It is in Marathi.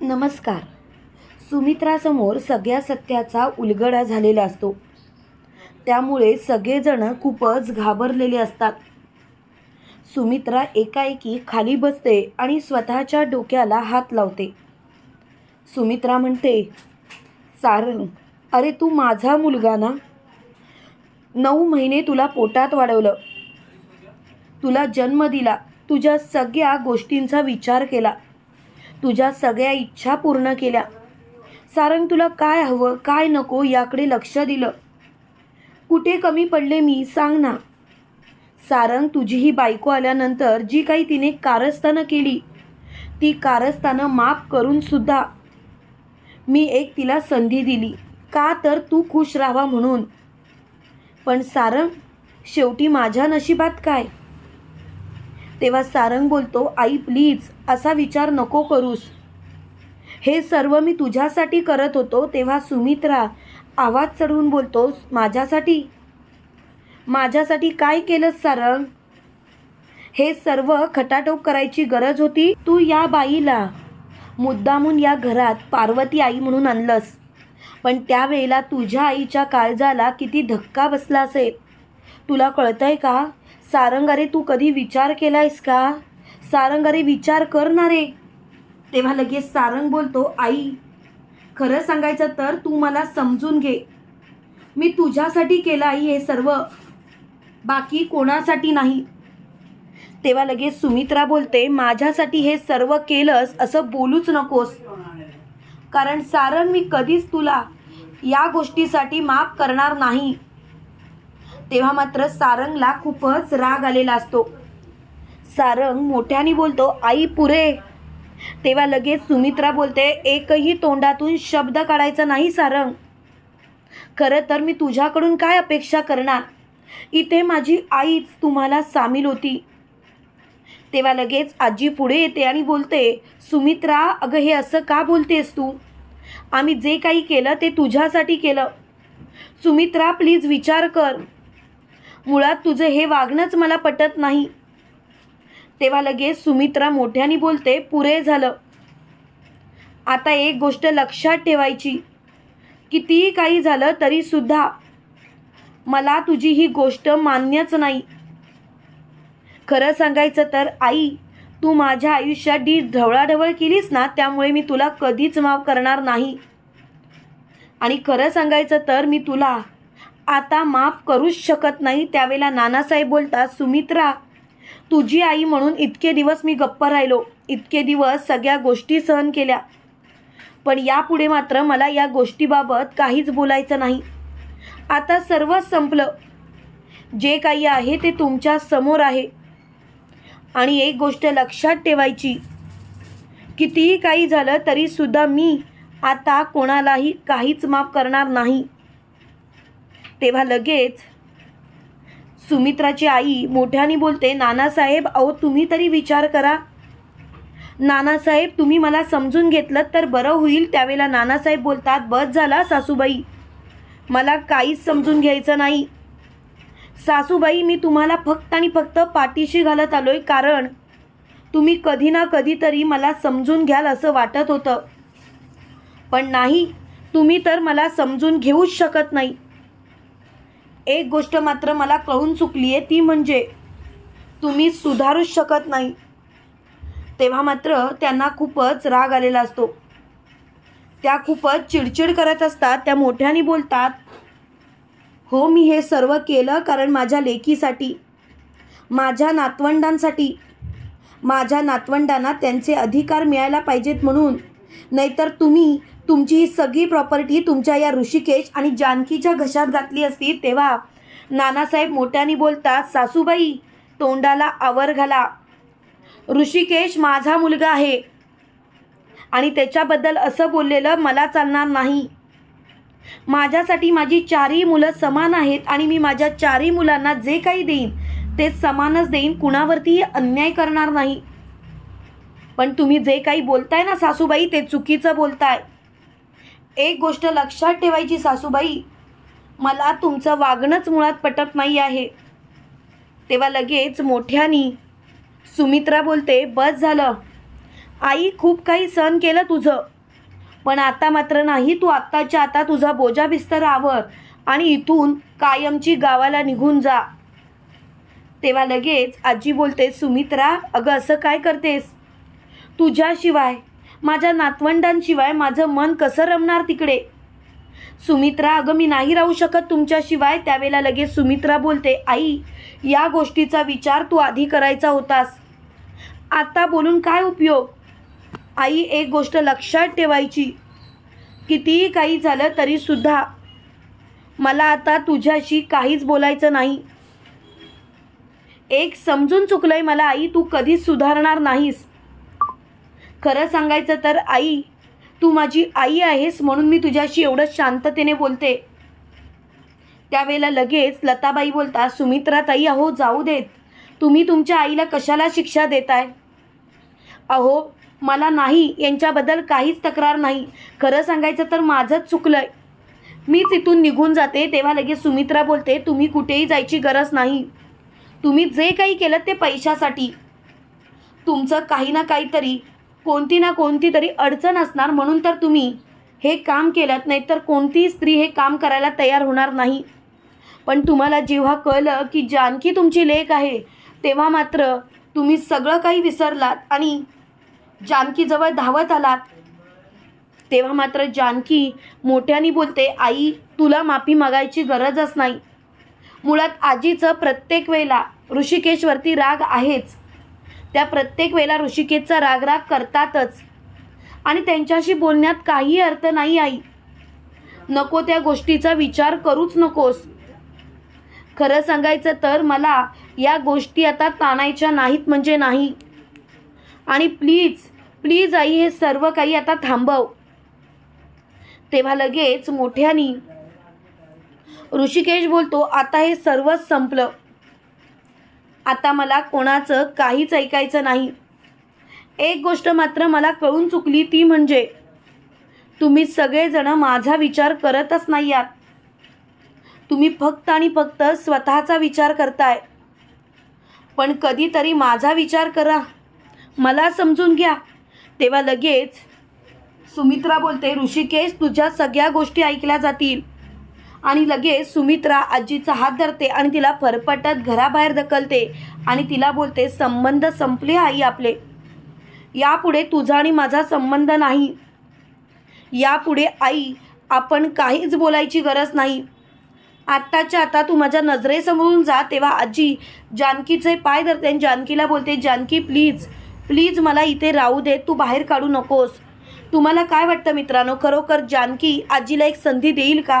नमस्कार. सुमित्रासमोर सगळ्या सत्याचा उलगडा झालेला असतो. त्यामुळे सगळेजण खूपच घाबरलेले असतात. सुमित्रा एकाएकी खाली बसते आणि स्वतःच्या डोक्याला हात लावते. सुमित्रा म्हणते सारंग अरे तू माझा मुलगा ना? नऊ महिने तुला पोटात वाढवलं. तुला जन्म दिला तुझ्या सगळ्या गोष्टींचा विचार केला. तुझ्या सगळ्या इच्छा पूर्ण केल्या. सारंग तुला काय हवं काय नको याकडे लक्ष दिलं. कुठे कमी पडले मी सांग ना. सारंग तुझी ही बायको आल्यानंतर जी काही तिने कारस्थानं केली ती कारस्थानं माफ करून सुद्धा मी एक तिला संधी दिली. का तर तू खुश राहावा म्हणून. पण सारंग शेवटी माझ्या नशिबात काय? तेव्हा सारंग बोलतो आई प्लीज असा विचार नको करूस. हे सर्व मी तुझ्यासाठी करत होतो तेव्हा सुमित्रा आवाज चढवून बोलतोस माझ्यासाठी? माझ्यासाठी काय केलंस सारंग? हे सर्व खटाटोप करायची गरज होती? तू या बाईला मुद्दामून या घरात पार्वती आई म्हणून आणलंस. पण त्यावेळेला तुझ्या आईच्या काळजाला किती धक्का बसला असेल. तुला कळतंय का? सारंग अरे तू कधी विचार केलायस का? सारंग अरे विचार कर ना रे तेव्हा लगेच सारंग बोलतो आई खरं सांगायचं तर तू मला समजून घे. मी तुझ्यासाठी केलं आई हे सर्व. बाकी कोणासाठी नाही. तेव्हा लगेच सुमित्रा बोलते माझ्यासाठी हे सर्व केलंस असं बोलूच नकोस. कारण सारंग मी कधीच तुला या गोष्टीसाठी माफ करणार नाही. तेव्हा मात्र सारंगला खूपच राग आलेला असतो. सारंग मोठ्याने बोलतो आई पुरे. तेव्हा लगेच सुमित्रा बोलते एकही तोंडातून शब्द काढायचा नाही सारंग. खरं तर मी तुझ्याकडून काय अपेक्षा करणार? इथे माझी आईच तुम्हाला सामील होती. तेव्हा लगेच आजी पुढे येते आणि बोलते सुमित्रा अगं हे असं का बोलतेस तू? आम्ही जे काही केलं ते तुझ्यासाठी केलं. सुमित्रा प्लीज विचार कर. मुळात तुझं हे वागणंच मला पटत नाही. तेव्हा लगेच सुमित्रा मोठ्याने बोलते पुरे झालं. आता एक गोष्ट लक्षात ठेवायची. कितीही काही झालं तरीसुद्धा मला तुझी ही गोष्ट मान्यच नाही. खरं सांगायचं तर आई तू माझ्या आयुष्यात डी ढवळाढवळ केलीस ना त्यामुळे मी तुला कधीच माफ करणार नाही. आणि खरं सांगायचं तर मी तुला आता माफ करूच शकत नाही त्यावेळेला नानासाहेब बोलतात सुमित्रा तुझी आई म्हणून इतके दिवस मी गप्प राहिलो. इतके दिवस सगळ्या गोष्टी सहन केल्या. पण यापुढे मात्र मला या गोष्टीबाबत काहीच बोलायचं नाही. आता सर्वच संपलं. जे काही आहे ते तुमच्यासमोर आहे. आणि एक गोष्ट लक्षात ठेवायची. कितीही काही झालं तरीसुद्धा मी आता कोणालाही काहीच माफ करणार नाही. तेव्हा लगेच सुमित्राची आई मोठ्याने बोलते नानासाहेब अहो तुम्ही तरी विचार करा. नानासाहेब तुम्ही मला समजून घेतलं तर बरं होईल. त्यावेळेला नानासाहेब बोलतात बस झाला सासूबाई. मला काहीच समजून घ्यायचं नाही. सासूबाई मी तुम्हाला फक्त आणि फक्त पाठीशी घालत आलो आहे कारण तुम्ही कधी ना कधीतरी मला समजून घ्याल असं वाटत होतं. पण नाही तुम्ही तर मला समजून घेऊच शकत नाही. एक गोष्ट मात्र मला कळून चुकली आहे ती म्हणजे तुम्ही सुधारूच शकत नाही. तेव्हा मात्र त्यांना खूपच राग आलेला असतो. त्या खूपच चिडचिड करत असतात त्या मोठ्याने बोलतात हो मी हे सर्व केलं कारण माझ्या लेकीसाठी माझ्या नातवंडांसाठी माझ्या नातवंडांना त्यांचे अधिकार मिळायला पाहिजेत म्हणून. नाहीतर तुम्ही तुमची ही सगळी प्रॉपर्टी तुमच्या या ऋषिकेश आणि जानकीच्या घशात घातली असती तेव्हा. नानासाहेब मोठ्याने बोलतात सासूबाई तोंडाला आवर घाला. ऋषिकेश माझा मुलगा आहे. आणि त्याच्याबद्दल असं बोललेलं मला चालणार नाही. माझ्यासाठी माझी चारही मुलं समान आहेत आणि मी माझ्या चारही मुलांना जे काही देईन ते समानच देईन कुणावरतीही अन्याय करणार नाही. पण तुम्ही जे काही बोलताय ना सासूबाई ते चुकीचं बोलताय. एक गोष्ट लक्षात ठेवायची सासूबाई मला तुमचं वागणंच मुळात पटत नाही आहे. तेव्हा लगेच मोठ्यानी सुमित्रा बोलते बस झालं. आई खूप काही सहन केलं तुझं. पण आता मात्र नाही तू आत्ताच्या आता तुझा बोजा बिस्तर आवर आणि इथून कायमची गावाला निघून जा. तेव्हा लगेच आजी बोलते सुमित्रा अगं असं काय करतेस? तुझ्याशिवाय माझ्या नातवंडांशिवाय माझं मन कसं रमणार तिकडे? सुमित्रा अगं मी नाही राहू शकत तुमच्याशिवाय. त्यावेळेला लगेच सुमित्रा बोलते आई या गोष्टीचा विचार तू आधी करायचा होतास. आता बोलून काय उपयोग? आई एक गोष्ट लक्षात ठेवायची. कितीही काही झालं तरीसुद्धा मला आता तुझ्याशी काहीच बोलायचं नाही. एक समजून चुकलंय मला आई तू कधीच सुधारणार नाहीस. खरं सांगायचं तर आई तू माझी आई आहेस म्हणून मी तुझ्याशी एवढं शांततेने बोलते. त्यावेळेला लगेच लताबाई बोलता सुमित्रा ताई अहो जाऊ देत. तुम्ही तुमच्या आईला कशाला शिक्षा देताय? अहो मला नाही यांच्याबद्दल काहीच तक्रार नाही. खरं सांगायचं तर माझंच चुकलंय. मीच इथून निघून जाते तेव्हा लगेच सुमित्रा बोलते तुम्ही कुठेही जायची गरज नाही. तुम्ही जे काही केलं ते पैशासाठी. तुमचं काही ना काहीतरी कोणती ना कोणती तरी अडचण असणार म्हणून तर तुम्ही हे काम केलं नाहीतर कोणतीही स्त्री हे काम करायला तयार होणार नाही. पण तुम्हाला जेव्हा कळलं की जानकी तुमची लेख आहे तेव्हा मात्र तुम्ही सगळं काही विसरलात आणि जानकीजवळ धावत आलात. तेव्हा मात्र जानकी मोठ्याने बोलते आई तुला माफी मागायची गरजच नाही. मुळात आजीचं प्रत्येक वेळेला ऋषिकेशवरती राग आहेच. त्या प्रत्येक वेळेला ऋषिकेशचा रागराग करतातच. आणि त्यांच्याशी बोलण्यात काही अर्थ नाही आई. नको त्या गोष्टीचा विचार करूच नकोस. खरं सांगायचं तर मला या गोष्टी आता ताणायच्या नाहीत म्हणजे नाही. आणि प्लीज प्लीज आई हे सर्व काही आता थांबव. तेव्हा लगेच मोठ्यानी ऋषिकेश बोलतो आता हे सर्वच संपलं. आता मला कोणाचं काहीच ऐकायचं नाही. एक गोष्ट मात्र मला कळून चुकली ती म्हणजे तुम्ही सगळेजण माझा विचार करतच नाही आहात. तुम्ही फक्त आणि फक्त स्वतःचा विचार करताय. पण कधीतरी माझा विचार करा. मला समजून घ्या. तेव्हा लगेच सुमित्रा बोलते ऋषिकेश तुझ्या सगळ्या गोष्टी ऐकल्या जातील. आणि लगेच सुमित्रा आजीचा हात धरते आणि तिला फरफटत घराबाहेर ढकलते आणि तिला बोलते संबंध संपले आई आपले. यापुढे तुझा आणि माझा संबंध नाही. यापुढे आई आपण काहीच बोलायची गरज नाही. आत्ताच्या आता तू माझ्या नजरेसमोरून जा तेव्हा आजी जानकीचे पाय धरते आणि जानकीला बोलते जानकी प्लीज प्लीज मला इथे राहू दे तू बाहेर काढू नकोस. तुम्हाला काय वाटतं मित्रांनो? खरोखर जानकी आजीला एक संधी देईल का?